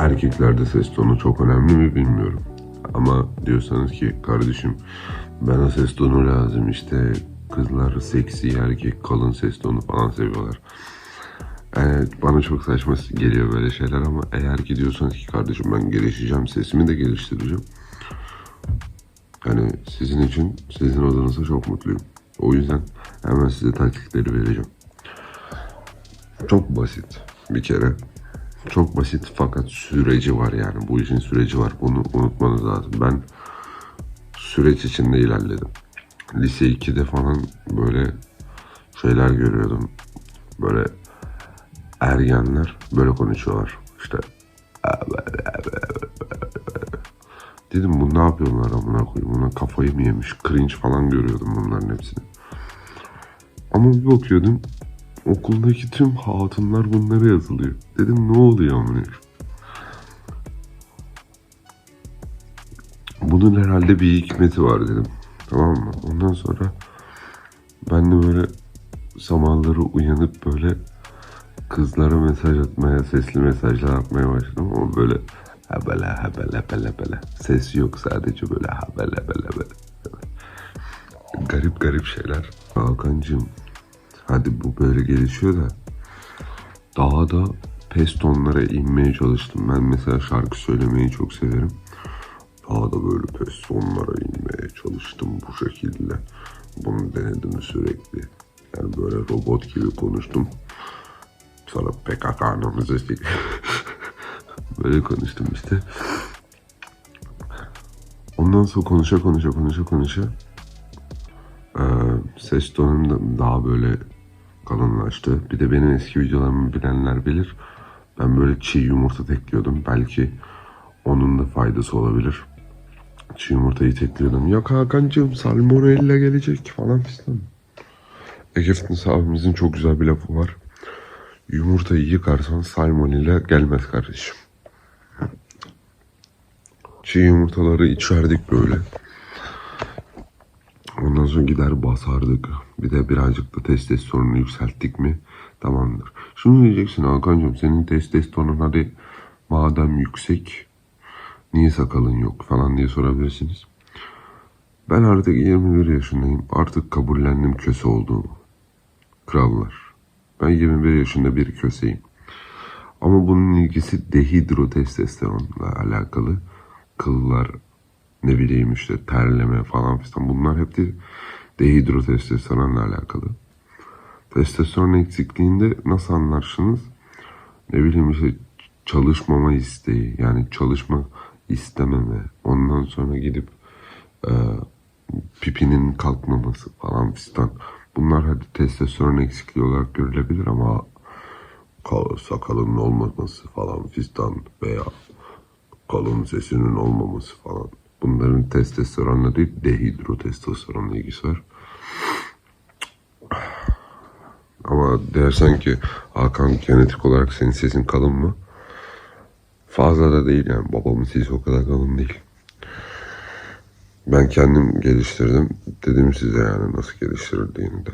erkeklerde ses tonu çok önemli mi bilmiyorum. Ama diyorsanız ki kardeşim bana ses tonu lazım işte kızlar seksi erkek kalın ses tonu falan seviyorlar. Evet bana çok saçma geliyor böyle şeyler ama eğer ki diyorsanız ki kardeşim ben gelişeceğim sesimi de geliştireceğim. Hani sizin için sizin odanızda çok mutluyum. O yüzden hemen size taktikleri vereceğim. Çok basit bir kere. Çok basit fakat süreci var yani. Bu işin süreci var. Bunu unutmanız lazım. Ben süreç içinde ilerledim. Lise 2'de falan böyle şeyler görüyordum. Böyle ergenler böyle konuşuyorlar. İşte dedim bu ne yapıyorlar amına koyayım. Buna kafayı mı yemiş? Cringe falan görüyordum bunların hepsini. Ama bir bakıyordum okuldaki tüm hatunlar bunlara yazılıyor. Dedim ne oluyor amına? Bunun herhalde bir hikmeti var dedim. Tamam mı? Ondan sonra ben de böyle sabahları uyanıp böyle kızlara mesaj atmaya, sesli mesajlar atmaya başladım ama böyle habele habele habele habele. Ses yok sadece böyle habele habele habele. Garip garip şeyler. Hakan'cığım hadi bu böyle gelişiyor da daha da pes tonlara inmeye çalıştım. Ben mesela şarkı söylemeyi çok severim. Daha da böyle pes tonlara inmeye çalıştım bu şekilde. Bunu denedim sürekli. Yani böyle robot gibi konuştum. Sonra PKK'nın müzesi. böyle konuştum işte. Ondan sonra konuşa konuşa konuşa konuşa eee, ses tonum da daha böyle kalınlaştı. Bir de benim eski videolarımı bilenler bilir. Ben böyle çiğ yumurta tekliyordum. Belki onun da faydası olabilir. Çiğ yumurtayı tekliyordum. Yok Hakan'cığım salmonella gelecek falan filan. Ege Fitness abimizin çok güzel bir lafı var. Yumurtayı yıkarsan salmonella gelmez kardeşim. Çiğ yumurtaları içerdik böyle. Ondan sonra gider basardık. Bir de birazcık da testosteronu yükselttik mi tamamdır. Şunu diyeceksin Hakan'cığım senin testosteronun hadi madem yüksek niye sakalın yok falan diye sorabilirsiniz. Ben artık 21 yaşındayım. Artık kabullendim köse olduğumu. Krallar. Ben 21 yaşında bir köseyim. Ama bunun ilgisi dehidrotestosteronla alakalı. Kıllar, ne bileyim işte terleme falan filan bunlar hep de dehidrotestosteronla alakalı. Testosteron eksikliğinde nasıl anlarsınız? Ne bileyim işte çalışmama isteği yani çalışma istememe ondan sonra gidip e, pipinin kalkmaması falan fistan. Bunlar hadi testosteron eksikliği olarak görülebilir ama kal- sakalının olmaması falan fistan veya kalın sesinin olmaması falan. Bunların testosteronla değil dehidrotestosteronla ilgisi var. Ama dersen ki Hakan genetik olarak senin sesin kalın mı? Fazla da değil yani babamın sesi o kadar kalın değil. Ben kendim geliştirdim. Dedim size yani nasıl geliştirildiğini de.